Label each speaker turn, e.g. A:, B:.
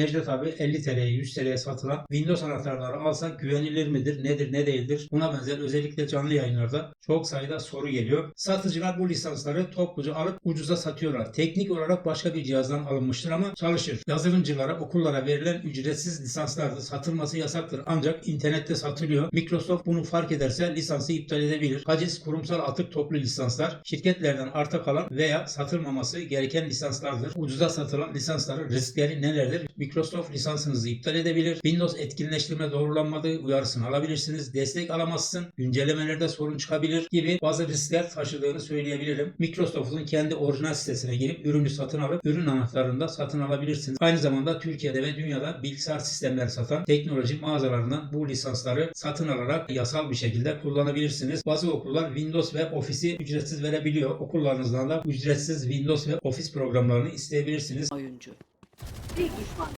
A: Necdet abi 50 TL'ye 100 TL'ye satılan Windows anahtarları alsak güvenilir midir? Nedir? Ne değildir? Buna benzer özellikle canlı yayınlarda çok sayıda soru geliyor. Satıcılar bu lisansları topluca alıp ucuza satıyorlar. Teknik olarak başka bir cihazdan alınmıştır ama çalışır. Yazılımcılara, okullara verilen ücretsiz lisanslarda satılması yasaktır. Ancak internette satılıyor. Microsoft bunu fark ederse lisansı iptal edebilir. Haciz kurumsal atık toplu lisanslar şirketlerden arta kalan veya satılmaması gereken lisanslardır. Ucuza satılan lisansların riskleri nelerdir? Microsoft lisansınızı iptal edebilir. Windows etkinleştirme doğrulanmadığı uyarısını alabilirsiniz. Destek alamazsın. Güncellemelerde sorun çıkabilir gibi bazı riskler taşıdığını söyleyebilirim. Microsoft'un kendi orijinal sitesine girip ürünü satın alıp ürün anahtarını da satın alabilirsiniz. Aynı zamanda Türkiye'de ve dünyada bilgisayar sistemleri satan teknoloji mağazalarından bu lisansları satın alarak yasal bir şekilde kullanabilirsiniz. Bazı okullar Windows ve Office'i ücretsiz verebiliyor. Okullarınızdan da ücretsiz Windows ve Office programlarını isteyebilirsiniz.
B: oyuncu.
C: Bir düşman